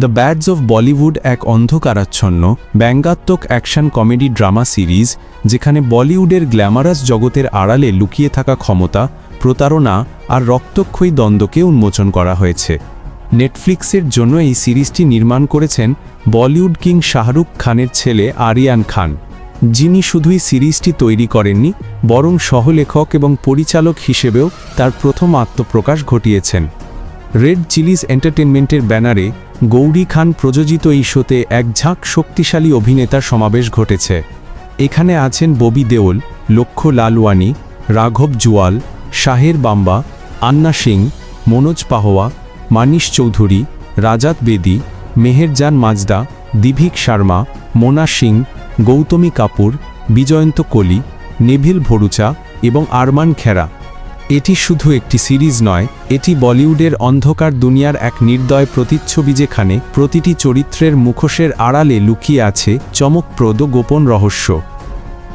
The ব্যাডস of Bollywood এক অন্ধকারাচ্ছন্ন, ব্যঙ্গাত্মক অ্যাকশন কমেডি ড্রামা সিরিজ, যেখানে বলিউডের গ্ল্যামারাস জগতের আড়ালে লুকিয়ে থাকা ক্ষমতা, প্রতারণা আর রক্তক্ষয়ী দ্বন্দ্বকে উন্মোচন করা হয়েছে। নেটফ্লিক্সের জন্য এই সিরিজটি নির্মাণ করেছেন বলিউড কিং শাহরুখ খানের ছেলে আরিয়ান খান। যিনি শুধুই সিরিজটি তৈরি করেননি, বরং সহলেখক এবং পরিচালক হিসেবেও তার প্রথম আত্মপ্রকাশ ঘটিয়েছেন। রেড চিলিজ এন্টারটেনমেন্টের ব্যানারে গৌরী খান প্রযোজিত এই শোতে এক ঝাঁক শক্তিশালী অভিনেতার সমাবেশ ঘটেছে। এখানে আছেন ববি দেওল, লক্ষ্য লালওয়ানি, রাঘব জুয়াল, শাহের বাম্বা, আন্না সিং, মনোজ পাহোয়া, মানিশ চৌধুরী, রাজাত বেদি, মেহেরজান মাজদা, দিভিক শর্মা, মোনা সিং, গৌতমী কাপুর, বিজয়ন্ত কলি নেভিল ভরুচা এবং আরমান খেরা। এটি শুধু একটি সিরিজ নয়, এটি বলিউডের অন্ধকার দুনিয়ার এক নির্দয় প্রতিচ্ছবি যেখানে প্রতিটি চরিত্রের মুখোশের আড়ালে লুকিয়ে আছে চমকপ্রদ গোপন রহস্য।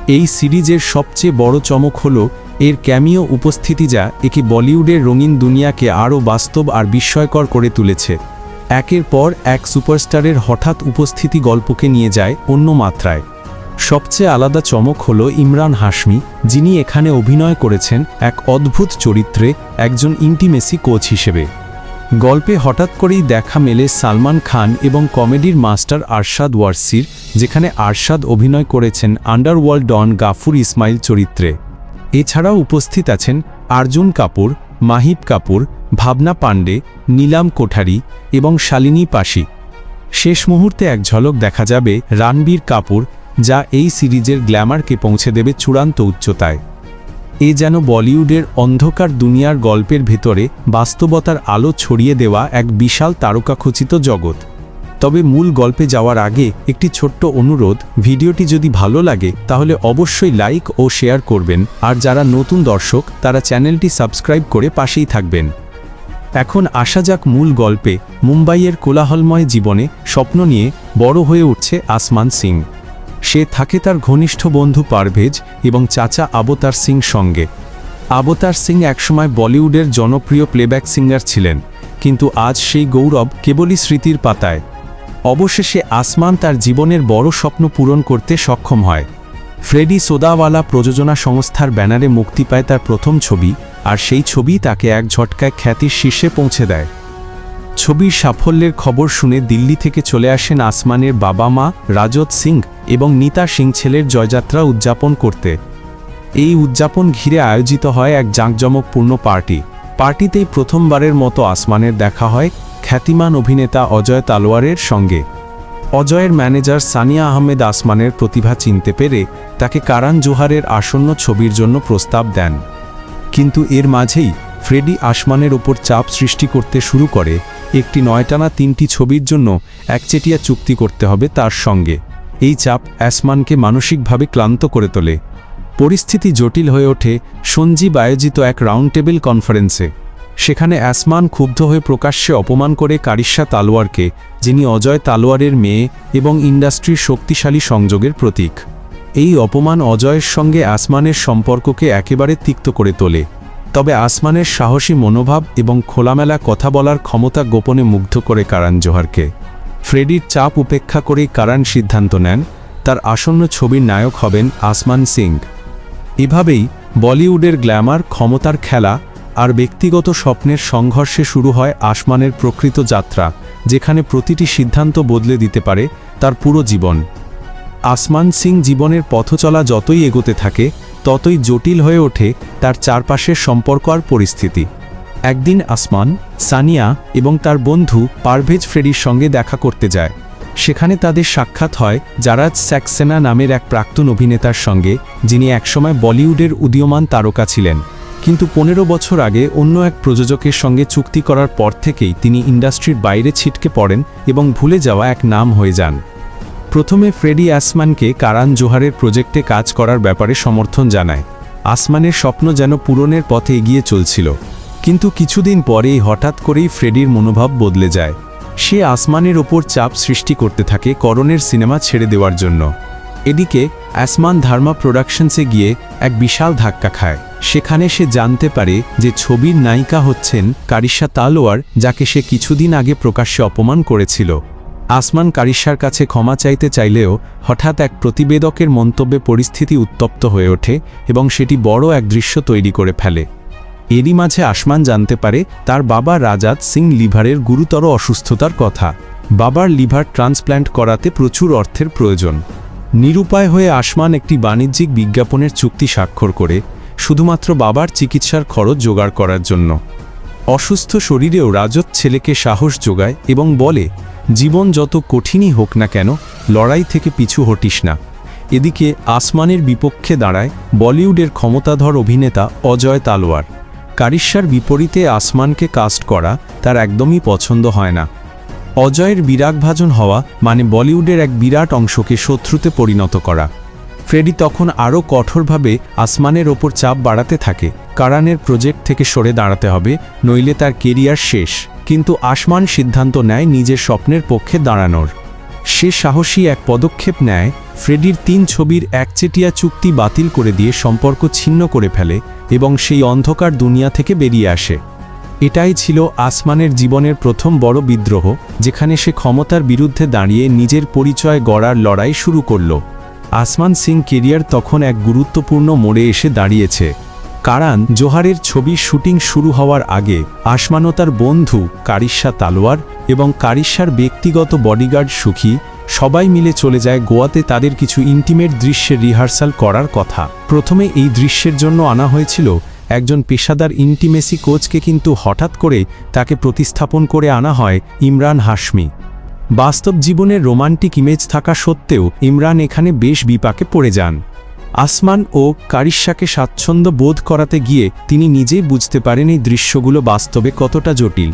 এই সিরিজের সবচেয়ে বড় চমক হল, এর ক্যামিও উপস্থিতি যা একে বলিউডের রঙিন দুনিয়াকে আরও বাস্তব আর বিস্ময়কর করে তুলেছে। একের পর এক সুপারস্টারের হঠাৎ উপস্থিতি গল্পকে নিয়ে যায় অন্য মাত্রায়। সবচেয়ে আলাদা চমক হল ইমরান হাশমি, যিনি এখানে অভিনয় করেছেন এক অদ্ভুত চরিত্রে একজন ইন্টিমেসি কোচ হিসেবে। গল্পে হঠাৎ করেই দেখা মেলে সালমান খান এবং কমেডির মাস্টার আরশাদ ওয়ারসির, যেখানে আরশাদ অভিনয় করেছেন আন্ডারওয়ার্ল্ড ডন গাফুর ইসমাইল চরিত্রে। এছাড়াও উপস্থিত আছেন আর্জুন কাপুর, মাহিব কাপুর, ভাবনা পাণ্ডে, নীলাম কোঠারি এবং শালিনী পাশি। শেষ মুহূর্তে এক ঝলক দেখা যাবে রানবীর কাপুর যা এই সিরিজের গ্ল্যামারকে পৌঁছে দেবে চূড়ান্ত উচ্চতায়। এ যেন বলিউডের অন্ধকার দুনিয়ার গল্পের ভেতরে বাস্তবতার আলো ছড়িয়ে দেওয়া এক বিশাল তারকাখচিত জগৎ। তবে মূল গল্পে যাওয়ার আগে একটি ছোট্ট অনুরোধ, ভিডিওটি যদি ভালো লাগে, তাহলে অবশ্যই লাইক ও শেয়ার করবেন, আর যারা নতুন দর্শক, তারা চ্যানেলটি সাবস্ক্রাইব করে পাশেই থাকবেন। এখন আসা যাক মূল গল্পে, মুম্বাইয়ের কোলাহলময় জীবনে স্বপ্ন নিয়ে বড় হয়ে উঠছে আসমান সিং। সে থাকে তার ঘনিষ্ঠ বন্ধু পারভেজ এবং চাচা আবতার সিং সঙ্গে। আবতার সিং একসময় বলিউডের জনপ্রিয় প্লেব্যাক সিঙ্গার ছিলেন, কিন্তু আজ সেই গৌরব কেবলই স্মৃতির পাতায়। অবশেষে আসমান তার জীবনের বড় স্বপ্ন পূরণ করতে সক্ষম হয়। ফ্রেডি সোদাওয়ালা প্রযোজনা সংস্থার ব্যানারে মুক্তি পায় তার প্রথম ছবি, আর সেই ছবি তাকে এক ঝটকায় খ্যাতির শীর্ষে পৌঁছে দেয়। ছবির সাফল্যের খবর শুনে দিল্লি থেকে চলে আসেন আসমানের বাবা মা রাজত সিং এবং নিতা সিং ছেলের জয়যাত্রা উদযাপন করতে। এই উদযাপন ঘিরে আয়োজিত হয় এক জাঁকজমকপূর্ণ পার্টি। পার্টিতেই প্রথমবারের মতো আসমানের দেখা হয় খ্যাতিমান অভিনেতা অজয় তালোয়ারের সঙ্গে। অজয়ের ম্যানেজার সানিয়া আহমেদ আসমানের প্রতিভা চিনতে পেরে তাকে কারান জোহারের আসন্ন ছবির জন্য প্রস্তাব দেন। কিন্তু এর মাঝেই ফ্রেডি আসমানের ওপর চাপ সৃষ্টি করতে শুরু করে। একটি নয়টানা তিনটি ছবির জন্য একচেটিয়া চুক্তি করতে হবে তার সঙ্গে। এই চাপ অ্যাসমানকে মানসিকভাবে ক্লান্ত করে তোলে। পরিস্থিতি জটিল হয়ে ওঠে সঞ্জীব আয়োজিত এক রাউন্ড টেবিল কনফারেন্সে। সেখানে অ্যাসমান ক্ষুব্ধ হয়ে প্রকাশ্যে অপমান করে কারিশা তালোয়ারকে যিনি অজয় তালোয়ারের মেয়ে এবং ইন্ডাস্ট্রির শক্তিশালী সংযোগের প্রতীক। এই অপমান অজয়ের সঙ্গে আসমানের সম্পর্ককে একেবারে তিক্ত করে তোলে। তবে আসমানের সাহসী মনোভাব এবং খোলামেলা কথা বলার ক্ষমতা গোপনে মুগ্ধ করে কারান জোহারকে। ফ্রেডির চাপ উপেক্ষা করেই কারান সিদ্ধান্ত নেন, তার আসন্ন ছবির নায়ক হবেন আসমান সিং। এভাবেই বলিউডের গ্ল্যামার, ক্ষমতার খেলা আর ব্যক্তিগত স্বপ্নের সংঘর্ষে শুরু হয় আসমানের প্রকৃত যাত্রা, যেখানে প্রতিটি সিদ্ধান্ত বদলে দিতে পারে তার পুরো জীবন। আসমান সিং জীবনের পথচলা যতই এগোতে থাকে ততই জটিল হয়ে ওঠে তার চারপাশের সম্পর্ক আর পরিস্থিতি। একদিন আসমান, সানিয়া এবং তার বন্ধু পারভেজ ফ্রেডির সঙ্গে দেখা করতে যায়। সেখানে তাদের সাক্ষাৎ হয় জারাজ স্যাক্সেনা নামের এক প্রাক্তন অভিনেতার সঙ্গে, যিনি একসময় বলিউডের উদীয়মান তারকা ছিলেন। কিন্তু পনেরো বছর আগে অন্য এক প্রযোজকের সঙ্গে চুক্তি করার পর থেকেই তিনি ইন্ডাস্ট্রির বাইরে ছিটকে পড়েন এবং ভুলে যাওয়া এক নাম হয়ে যান। প্রথমে ফ্রেডি আসমানকে কারান জোহারের প্রজেক্টে কাজ করার ব্যাপারে সমর্থন জানায়। আসমানের স্বপ্ন যেন পূরণের পথে এগিয়ে চলছিল। কিন্তু কিছুদিন পরেই হঠাৎ করেই ফ্রেডির মনোভাব বদলে যায়। সে আসমানের ওপর চাপ সৃষ্টি করতে থাকে করণের সিনেমা ছেড়ে দেওয়ার জন্য। এদিকে, আসমান ধার্মা প্রোডাকশনসে গিয়ে এক বিশাল ধাক্কা খায়। সেখানে সে জানতে পারে যে ছবির নায়িকা হচ্ছেন কারিশা তালোয়ার যাকে সে কিছুদিন আগে প্রকাশ্যে অপমান করেছিল। আসমান কারিশ্যার কাছে ক্ষমা চাইতে চাইলেও হঠাৎ এক প্রতিবেদকের মন্তব্যে পরিস্থিতি উত্তপ্ত হয়ে ওঠে এবং সেটি বড় এক দৃশ্য তৈরি করে ফেলে। এরই মাঝে আসমান জানতে পারে তার বাবা রাজাত সিং লিভারের গুরুতর অসুস্থতার কথা। বাবার লিভার ট্রান্সপ্ল্যান্ট করাতে প্রচুর অর্থের প্রয়োজন। নিরুপায় হয়ে আসমান একটি বাণিজ্যিক বিজ্ঞাপনের চুক্তি স্বাক্ষর করে, শুধুমাত্র বাবার চিকিৎসার খরচ জোগাড় করার জন্য। অসুস্থ শরীরেও রাজত ছেলেকে সাহস যোগায় এবং বলে জীবন যত কঠিনই হোক না কেন, লড়াই থেকে পিছু হটিস না। এদিকে আসমানের বিপক্ষে দাঁড়ায় বলিউডের ক্ষমতাধর অভিনেতা অজয় তালোয়ার কারিশ্যার বিপরীতে আসমানকে কাস্ট করা তার একদমই পছন্দ হয় না। অজয়ের বিরাগভাজন হওয়া মানে বলিউডের এক বিরাট অংশকে শত্রুতে পরিণত করা। ফ্রেডি তখন আরও কঠোরভাবে আসমানের ওপর চাপ বাড়াতে থাকে। কারানের প্রজেক্ট থেকে সরে দাঁড়াতে হবে, নইলে তার কেরিয়ার শেষ। কিন্তু আসমান সিদ্ধান্ত নেয় নিজের স্বপ্নের পক্ষে দাঁড়ানোর। সে সাহসী এক পদক্ষেপ নেয়, ফ্রেডির তিন ছবির একচেটিয়া চুক্তি বাতিল করে দিয়ে সম্পর্ক ছিন্ন করে ফেলে এবং সেই অন্ধকার দুনিয়া থেকে বেরিয়ে আসে। এটাই ছিল আসমানের জীবনের প্রথম বড় বিদ্রোহ, যেখানে সে ক্ষমতার বিরুদ্ধে দাঁড়িয়ে নিজের পরিচয় গড়ার লড়াই শুরু করল। আসমান সিং কেরিয়ার তখন এক গুরুত্বপূর্ণ মোড়ে এসে দাঁড়িয়েছে। কারান জোহারের ছবির শুটিং শুরু হওয়ার আগে আসমানও তার বন্ধু কারিশা তালোয়ার এবং কারিশার ব্যক্তিগত বডিগার্ড সুখী সবাই মিলে চলে যায় গোয়াতে তাদের কিছু ইন্টিমেট দৃশ্যের রিহার্সাল করার কথা। প্রথমে এই দৃশ্যের জন্য আনা হয়েছিল একজন পেশাদার ইন্টিমেসি কোচকে কিন্তু হঠাৎ করে তাকে প্রতিস্থাপন করে আনা হয় ইমরান হাশমি। বাস্তব জীবনের রোমান্টিক ইমেজ থাকা সত্ত্বেও ইমরান এখানে বেশ বিপাকে পড়ে যান। আসমান ও কারিশ্বাকে স্বাচ্ছন্দ্য বোধ করাতে গিয়ে তিনি নিজেই বুঝতে পারেন এই দৃশ্যগুলো বাস্তবে কতটা জটিল।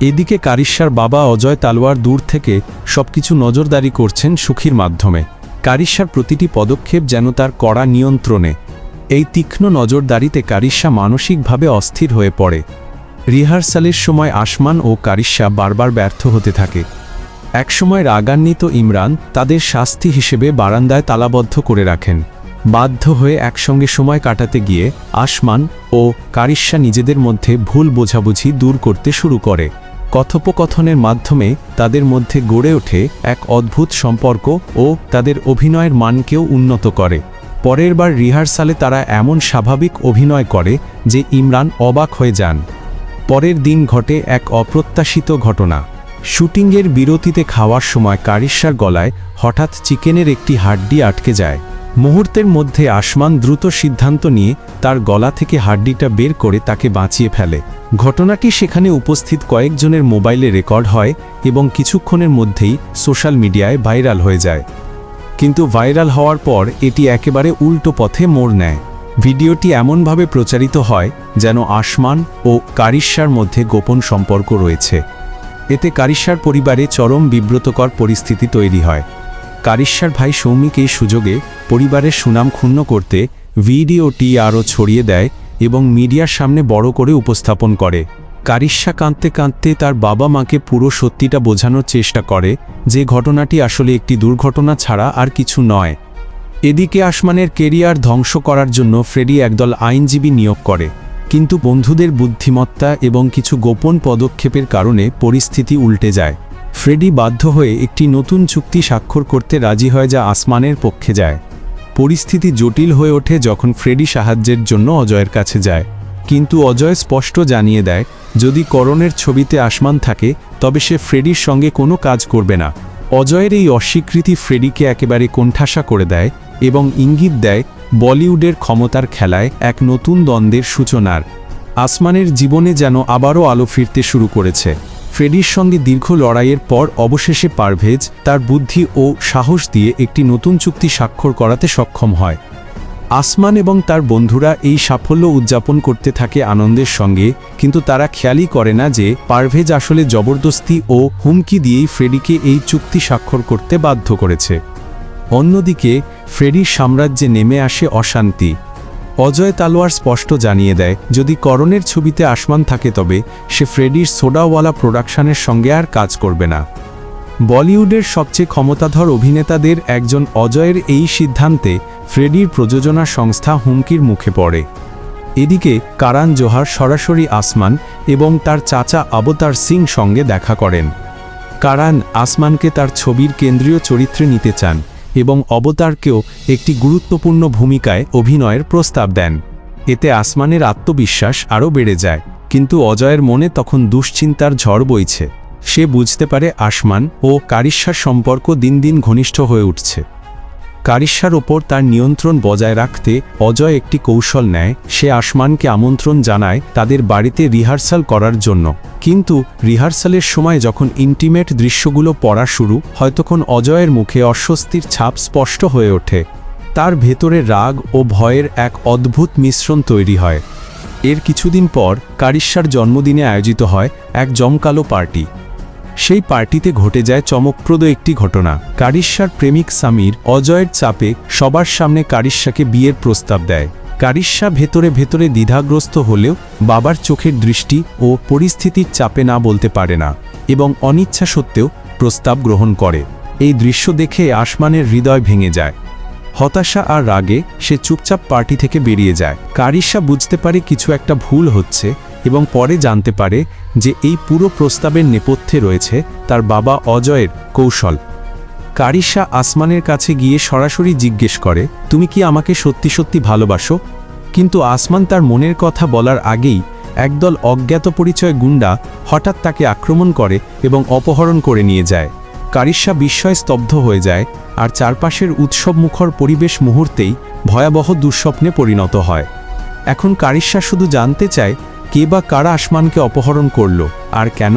এদিকে কারিশ্বার বাবা অজয় তালোয়ার দূর থেকে সবকিছু নজরদারি করছেন সুখীর মাধ্যমে। কারিশ্বার প্রতিটি পদক্ষেপ যেন তার কড়া নিয়ন্ত্রণে। এই তীক্ষ্ণ নজরদারিতে কারিশ্বা মানসিকভাবে অস্থির হয়ে পড়ে। রিহার্সালের সময় আসমান ও কারিশ্বা বারবার ব্যর্থ হতে থাকে। একসময় রাগান্বিত ইমরান তাদের শাস্তি হিসেবে বারান্দায় তালাবদ্ধ করে রাখেন। বাধ্য হয়ে একসঙ্গে সময় কাটাতে গিয়ে আসমান ও কারিশ্বা নিজেদের মধ্যে ভুল বোঝাবুঝি দূর করতে শুরু করে। কথোপকথনের মাধ্যমে তাদের মধ্যে গড়ে ওঠে এক অদ্ভুত সম্পর্ক ও তাদের অভিনয়ের মানকেও উন্নত করে। পরের বার রিহার্সালে তারা এমন স্বাভাবিক অভিনয় করে যে ইমরান অবাক হয়ে যান। পরের দিন ঘটে এক অপ্রত্যাশিত ঘটনা। শুটিংয়ের বিরতিতে খাওয়ার সময় কারিশ্বার গলায় হঠাৎ চিকেনের একটি হাড্ডি আটকে যায়। মুহূর্তের মধ্যে আসমান দ্রুত সিদ্ধান্ত নিয়ে তার গলা থেকে হাড্ডিটা বের করে তাকে বাঁচিয়ে ফেলে। ঘটনাটি সেখানে উপস্থিত কয়েকজনের মোবাইলে রেকর্ড হয় এবং কিছুক্ষণের মধ্যেই সোশ্যাল মিডিয়ায় ভাইরাল হয়ে যায়। কিন্তু ভাইরাল হওয়ার পর এটি একেবারে উল্টো পথে মোড় নেয়। ভিডিওটি এমনভাবে প্রচারিত হয় যেন আসমান ও কারিশ্বার মধ্যে গোপন সম্পর্ক রয়েছে। এতে কারিশ্বার পরিবারে চরম বিব্রতকর পরিস্থিতি তৈরি হয়। কারিশ্বার ভাই সৌমিক এই সুযোগে পরিবারের সুনাম ক্ষুণ্ণ করতে ভিডিওটি আরও ছড়িয়ে দেয় এবং মিডিয়ার সামনে বড় করে উপস্থাপন করে। কারিশ্বা কাঁদতে কাঁদতে তার বাবা মাকে পুরো সত্যিটা বোঝানোর চেষ্টা করে যে ঘটনাটি আসলে একটি দুর্ঘটনা ছাড়া আর কিছু নয়। এদিকে আসমানের কেরিয়ার ধ্বংস করার জন্য ফ্রেডি একদল আইনজীবী নিয়োগ করে। কিন্তু বন্ধুদের বুদ্ধিমত্তা এবং কিছু গোপন পদক্ষেপের কারণে পরিস্থিতি উল্টে যায়। ফ্রেডি বাধ্য হয়ে একটি নতুন চুক্তি স্বাক্ষর করতে রাজি হয় যা আসমানের পক্ষে যায়। পরিস্থিতি জটিল হয়ে ওঠে যখন ফ্রেডি সাহায্যের জন্য অজয়ের কাছে যায়। কিন্তু অজয় স্পষ্ট জানিয়ে দেয়, যদি করণের ছবিতে আসমান থাকে, তবে সে ফ্রেডির সঙ্গে কোনো কাজ করবে না। অজয়ের এই অস্বীকৃতি ফ্রেডিকে একেবারে কোণঠাসা করে দেয় এবং ইঙ্গিত দেয়, বলিউডের ক্ষমতার খেলায় এক নতুন দ্বন্দ্বের সূচনার। আসমানের জীবনে যেন আবারও আলো ফিরতে শুরু করেছে। ফ্রেডির সঙ্গে দীর্ঘ লড়াইয়ের পর অবশেষে পারভেজ তার বুদ্ধি ও সাহস দিয়ে একটি নতুন চুক্তি স্বাক্ষর করাতে সক্ষম হয়। আসমান এবং তার বন্ধুরা এই সাফল্য উদযাপন করতে থাকে আনন্দের সঙ্গে, কিন্তু তারা খেয়ালই করে না যে পারভেজ আসলে জবরদস্তি ও হুমকি দিয়েই ফ্রেডিকে এই চুক্তি স্বাক্ষর করতে বাধ্য করেছে। অন্যদিকে, ফ্রেডির সাম্রাজ্যে নেমে আসে অশান্তি। অজয় তালোয়ার স্পষ্ট জানিয়ে দেয়, যদি করণের ছবিতে আসমান থাকে তবে সে ফ্রেডির সোডাওয়ালা প্রোডাকশনের সঙ্গে আর কাজ করবে না। বলিউডের সবচেয়ে ক্ষমতাধর অভিনেতাদের একজন অজয়ের এই সিদ্ধান্তে ফ্রেডির প্রযোজনা সংস্থা হুমকির মুখে পড়ে। এদিকে কারান জোহার সরাসরি আসমান এবং তার চাচা অবতার সিং সঙ্গে দেখা করেন। কারান আসমানকে তার ছবির কেন্দ্রীয় চরিত্রে নিতে চান। এবং অবতারকেও একটি গুরুত্বপূর্ণ ভূমিকায় অভিনয়ের প্রস্তাব দেন। এতে আসমানের আত্মবিশ্বাস আরও বেড়ে যায়, কিন্তু অজয়ের মনে তখন দুশ্চিন্তার ঝড় বইছে। সে বুঝতে পারে আসমান ও কারিশ্বার সম্পর্ক দিন দিন ঘনিষ্ঠ হয়ে উঠছে। কারিশ্বার ওপর তার নিয়ন্ত্রণ বজায় রাখতে অজয় একটি কৌশল নেয়। সে আসমানকে আমন্ত্রণ জানায় তাদের বাড়িতে রিহার্সাল করার জন্য। কিন্তু রিহার্সালের সময় যখন ইন্টিমেট দৃশ্যগুলো পড়া শুরু হয় তখন অজয়ের মুখে অস্বস্তির ছাপ স্পষ্ট হয়ে ওঠে। তার ভেতরে রাগ ও ভয়ের এক অদ্ভুত মিশ্রণ তৈরি হয়। এর কিছুদিন পর কারিশ্বার জন্মদিনে আয়োজিত হয় এক জমকালো পার্টি। সেই পার্টিতে ঘটে যায় চমকপ্রদ একটি ঘটনা। কারিশ্বার প্রেমিক সামির অজয়ের চাপে সবার সামনে কারিশ্বাকে বিয়ের প্রস্তাব দেয়। কারিশ্বা ভেতরে ভেতরে দ্বিধাগ্রস্ত হলেও বাবার চোখের দৃষ্টি ও পরিস্থিতির চাপে না বলতে পারে না এবং অনিচ্ছা সত্ত্বেও প্রস্তাব গ্রহণ করে। এই দৃশ্য দেখে আসমানের হৃদয় ভেঙে যায়। হতাশা আর রাগে সে চুপচাপ পার্টি থেকে বেরিয়ে যায়। কারিশা বুঝতে পারে কিছু একটা ভুল হচ্ছে এবং পরে জানতে পারে যে এই পুরো প্রস্তাবের নেপথ্যে রয়েছে তার বাবা অজয়ের কৌশল। কারিশা আসমানের কাছে গিয়ে সরাসরি জিজ্ঞেস করে, তুমি কি আমাকে সত্যি সত্যি ভালোবাসো? কিন্তু আসমান তার মনের কথা বলার আগেই একদল অজ্ঞাত পরিচয় গুন্ডা হঠাৎ তাকে আক্রমণ করে এবং অপহরণ করে নিয়ে যায়। কারিশা বিস্ময় স্তব্ধ হয়ে যায় আর চারপাশের উৎসবমুখর পরিবেশ মুহূর্তেই ভয়াবহ দুঃস্বপ্নে পরিণত হয়। এখন কারিশা শুধু জানতে চায় কে বা কারা আসমানকে অপহরণ করল, আর কেন?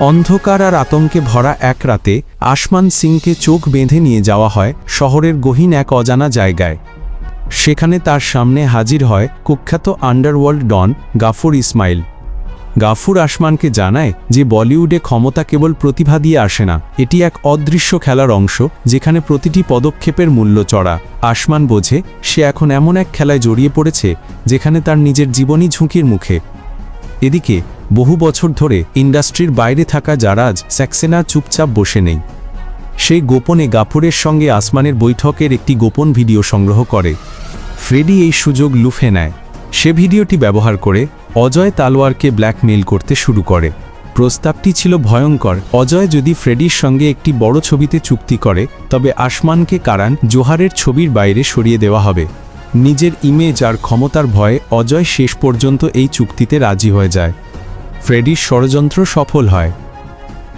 অন্ধকার আর আতঙ্কে ভরা এক রাতে আসমান সিংকে চোখ বেঁধে নিয়ে যাওয়া হয় শহরের গহীন এক অজানা জায়গায়। সেখানে তার সামনে হাজির হয় কুখ্যাত আন্ডারওয়ার্ল্ড ডন গাফুর ইসমাইল। গাফুর আসমানকে জানায় যে বলিউডে ক্ষমতা কেবল প্রতিভা দিয়ে আসে না, এটি এক অদৃশ্য খেলার অংশ যেখানে প্রতিটি পদক্ষেপের মূল্য চড়া। আসমান বোঝে, সে এখন এমন এক খেলায় জড়িয়ে পড়েছে যেখানে তার নিজের জীবনই ঝুঁকির মুখে। এদিকে, বহু বছর ধরে ইন্ডাস্ট্রির বাইরে থাকা জারাজ স্যাক্সেনা চুপচাপ বসে নেই। সেই গোপনে গাফুরের সঙ্গে আসমানের বৈঠকের একটি গোপন ভিডিও সংগ্রহ করে। ফ্রেডি এই সুযোগ লুফে নেয়। সে ভিডিওটি ব্যবহার করে অজয় তালোয়ারকে ব্ল্যাকমেইল করতে শুরু করে। প্রস্তাবটি ছিল ভয়ঙ্কর। অজয় যদি ফ্রেডির সঙ্গে একটি বড় ছবিতে চুক্তি করে, তবে আসমানকে কারান জোহারের ছবির বাইরে সরিয়ে দেওয়া হবে। নিজের ইমেজ আর ক্ষমতার ভয়ে অজয় শেষ পর্যন্ত এই চুক্তিতে রাজি হয়ে যায়। ফ্রেডির ষড়যন্ত্র সফল হয়।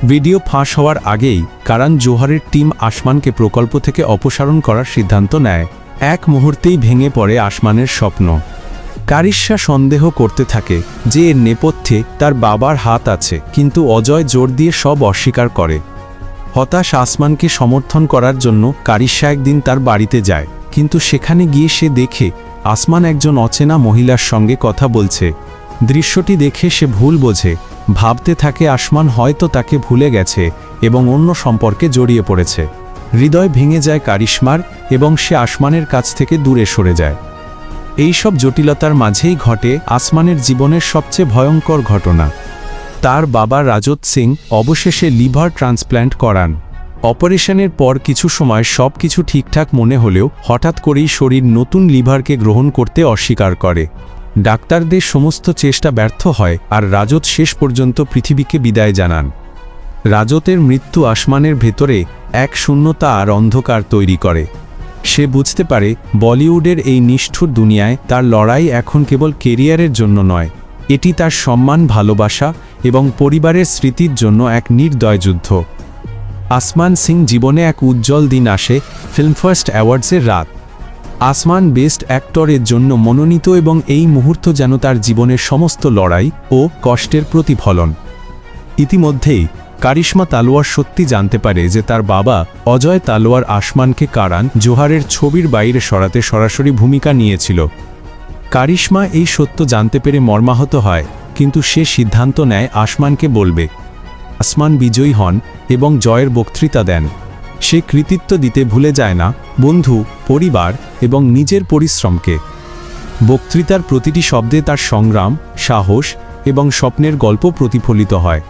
ভিডিও ফাঁস হওয়ার আগেই কারান জোহারের টিম আসমানকে প্রকল্প থেকে অপসারণ করার সিদ্ধান্ত নেয়। এক মুহূর্তেই ভেঙে পড়ে আসমানের স্বপ্ন। কারিশ্বা সন্দেহ করতে থাকে যে এর নেপথ্যে তার বাবার হাত আছে, কিন্তু অজয় জোর দিয়ে সব অস্বীকার করে। হতাশ আসমানকে সমর্থন করার জন্য কারিশ্বা একদিন তার বাড়িতে যায়, কিন্তু সেখানে গিয়ে সে দেখে আসমান একজন অচেনা মহিলার সঙ্গে কথা বলছে। দৃশ্যটি দেখে সে ভুল বোঝে, ভাবতে থাকে আসমান হয়তো তাকে ভুলে গেছে এবং অন্য সম্পর্কে জড়িয়ে পড়েছে। হৃদয় ভেঙে যায় কারিশ্মার এবং সে আসমানের কাছ থেকে দূরে সরে যায়। এই সব জটিলতার মাঝেই ঘটে আসমানের জীবনের সবচেয়ে ভয়ঙ্কর ঘটনা। তার বাবা রাজত সিং অবশেষে লিভার ট্রান্সপ্ল্যান্ট করান। অপারেশনের পর কিছু সময় সব কিছু ঠিকঠাক মনে হলেও হঠাৎ করেই শরীর নতুন লিভারকে গ্রহণ করতে অস্বীকার করে। ডাক্তারদের সমস্ত চেষ্টা ব্যর্থ হয় আর রাজত শেষ পর্যন্ত পৃথিবীকে বিদায় জানান। রাজতের মৃত্যু আসমানের ভেতরে এক শূন্যতা আর অন্ধকার তৈরি করে। সে বুঝতে পারে বলিউডের এই নিষ্ঠুর দুনিয়ায় তার লড়াই এখন কেবল কেরিয়ারের জন্য নয়। এটি তার সম্মান, ভালোবাসা এবং পরিবারের স্মৃতির জন্য এক নির্দয় যুদ্ধ। আসমান সিং জীবনে এক উজ্জ্বল দিন আসে ফিল্মফার্স্ট অ্যাওয়ার্ডসের রাত। আসমান বেস্ট অ্যাক্টরের জন্য মনোনীত এবং এই মুহূর্ত যেন তার জীবনের সমস্ত লড়াই ও কষ্টের প্রতিফলন। ইতিমধ্যেই কারিশ্মা তালোয়ার সত্যি জানতে পারে যে তার বাবা অজয় তালোয়ার আসমানকে কারান জোহারের ছবির বাইরে সরাতে সরাসরি ভূমিকা নিয়েছিল। কারিশ্মা এই সত্য জানতে পেরে মর্মাহত হয়, কিন্তু সে সিদ্ধান্ত নেয় আসমানকে বলবে। আসমান বিজয়ী হন এবং জয়ের বক্তৃতা দেন। সে কৃতিত্ব দিতে ভুলে যায় না, বন্ধু, পরিবার এবং নিজের পরিশ্রমকে। বক্তৃতার প্রতিটি শব্দে তার সংগ্রাম, সাহস এবং স্বপ্নের গল্প প্রতিফলিত হয়।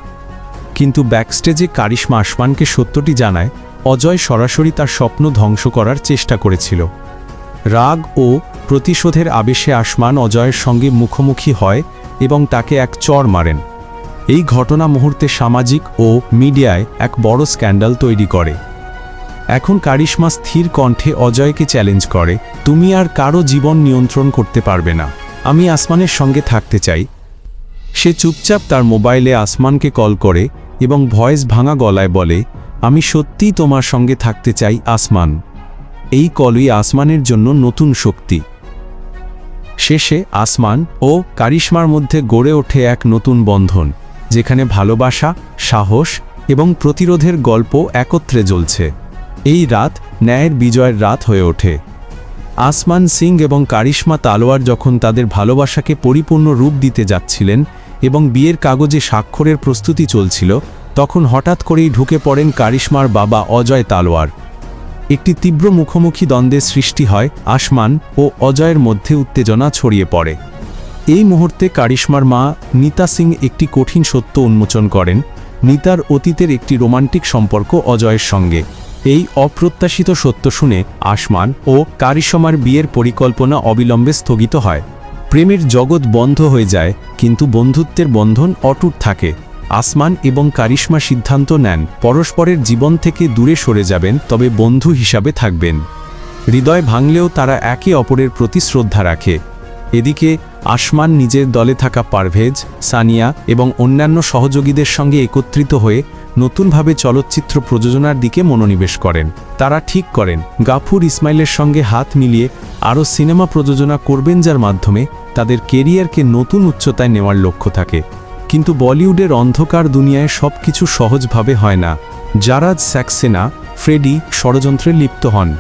কিন্তু ব্যাকস্টেজে কারিশ্মা আসমানকে সত্যটি জানায়, অজয় সরাসরি তার স্বপ্ন ধ্বংস করার চেষ্টা করেছিল। রাগ ও প্রতিশোধের আবেশে আসমান অজয়ের সঙ্গে মুখোমুখি হয় এবং তাকে এক চর মারেন। এই ঘটনা মুহূর্তে সামাজিক ও মিডিয়ায় এক বড় স্ক্যান্ডাল তৈরি করে। এখন কারিশ্মা স্থির কণ্ঠে অজয়কে চ্যালেঞ্জ করে, তুমি আর কারও জীবন নিয়ন্ত্রণ করতে পারবে না। আমি আসমানের সঙ্গে থাকতে চাই। সে চুপচাপ তার মোবাইলে আসমানকে কল করে এবং ভয়েস ভাঙা গলায় বলে, আমি সত্যিই তোমার সঙ্গে থাকতে চাই আসমান। এই কলই আসমানের জন্য নতুন শক্তি। শেষে আসমান ও কারিশ্মার মধ্যে গড়ে ওঠে এক নতুন বন্ধন, যেখানে ভালোবাসা, সাহস এবং প্রতিরোধের গল্প একত্রে জ্বলছে। এই রাত ন্যায়ের বিজয়ের রাত হয়ে ওঠে। আসমান সিং এবং কারিশ্মা তালোয়ার যখন তাদের ভালোবাসাকে পরিপূর্ণ রূপ দিতে যাচ্ছিলেন এবং বিয়ের কাগজে স্বাক্ষরের প্রস্তুতি চলছিল, তখন হঠাৎ করেই ঢুকে পড়েন কারিশ্মার বাবা অজয় তালোয়ার একটি তীব্র মুখোমুখি দ্বন্দ্বের সৃষ্টি হয়, আসমান ও অজয়ের মধ্যে উত্তেজনা ছড়িয়ে পড়ে। এই মুহূর্তে কারিশ্মার মা নিতা সিং একটি কঠিন সত্য উন্মোচন করেন, নিতার অতীতের একটি রোমান্টিক সম্পর্ক অজয়ের সঙ্গে। এই অপ্রত্যাশিত সত্য শুনে আসমান ও কারিশ্মার বিয়ের পরিকল্পনা অবিলম্বে স্থগিত হয়। প্রেমের জগৎ বন্ধ হয়ে যায়, কিন্তু বন্ধুত্বের বন্ধন অটুট থাকে। আসমান এবং কারিশ্মা সিদ্ধান্ত নেন, পরস্পরের জীবন থেকে দূরে সরে যাবেন, তবে বন্ধু হিসাবে থাকবেন। হৃদয় ভাঙলেও তারা একে অপরের প্রতি শ্রদ্ধা রাখে। এদিকে আসমান নিজের দলে থাকা পারভেজ, সানিয়া এবং অন্যান্য সহযোগীদের সঙ্গে একত্রিত হয়ে নতুনভাবে চলচ্চিত্র প্রযোজনার দিকে মনোনিবেশ করেন। তারা ঠিক করেন, গাফুর ইসমাইলের সঙ্গে হাত মিলিয়ে আরও সিনেমা প্রযোজনা করবেন যার মাধ্যমে তাদের কেরিয়ারকে নতুন উচ্চতায় নেওয়ার লক্ষ্য থাকে। কিন্তু বলিউডের অন্ধকার দুনিয়ায় সব কিছু সহজভাবে হয় না। জারাজ স্যাক্সেনা ফ্রেডি ষড়যন্ত্রে লিপ্ত হন।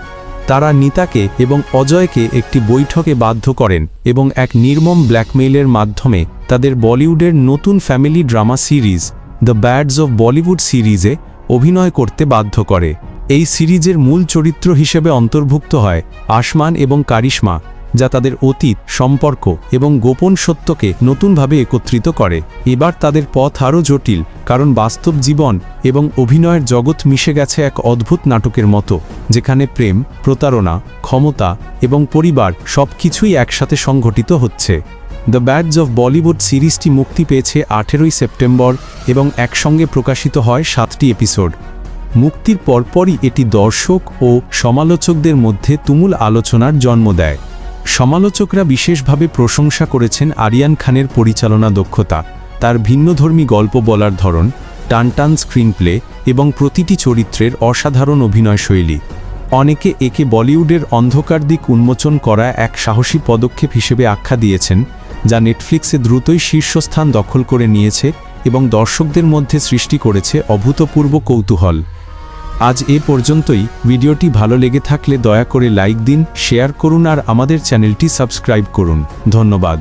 তারা নিতাকে এবং অজয়কে একটি বৈঠকে বাধ্য করেন এবং এক নির্মম ব্ল্যাকমেইলের মাধ্যমে তাদের বলিউডের নতুন family drama series, the bads of Bollywood সিরিজে অভিনয় করতে বাধ্য করে। এই সিরিজের মূল চরিত্র হিসেবে অন্তর্ভুক্ত হয় আসমান এবং কারিশ্মা। যা তাদের অতীত, সম্পর্ক এবং গোপন সত্যকে নতুনভাবে একত্রিত করে। এবার তাদের পথ আরও জটিল, কারণ বাস্তব জীবন এবং অভিনয়ের জগৎ মিশে গেছে এক অদ্ভুত নাটকের মতো, যেখানে প্রেম, প্রতারণা, ক্ষমতা এবং পরিবার সব কিছুই একসাথে সংঘটিত হচ্ছে। দ্য ব্যাডস অফ বলিউড সিরিজটি মুক্তি পেয়েছে আঠেরোই সেপ্টেম্বর এবং একসঙ্গে প্রকাশিত হয় সাতটি এপিসোড। মুক্তির পরপরই এটি দর্শক ও সমালোচকদের মধ্যে তুমুল আলোচনার জন্ম দেয়। সমালোচকরা বিশেষভাবে প্রশংসা করেছেন আরিয়ান খানের পরিচালনা দক্ষতা, তার ভিন্নধর্মী গল্প বলার ধরন, টানটান স্ক্রিনপ্লে এবং প্রতিটি চরিত্রের অসাধারণ অভিনয়শৈলী অনেকে একে বলিউডের অন্ধকার দিক উন্মোচন করা এক সাহসী পদক্ষেপ হিসেবে আখ্যা দিয়েছেন, যা নেটফ্লিক্সে দ্রুতই শীর্ষস্থান দখল করে নিয়েছে এবং দর্শকদের মধ্যে সৃষ্টি করেছে অভূতপূর্ব কৌতূহল। আজ এ পর্যন্তই। ভিডিওটি ভালো লেগে থাকলে দয়া করে লাইক দিন, শেয়ার করুন আর আমাদের চ্যানেলটি সাবস্ক্রাইব করুন। ধন্যবাদ।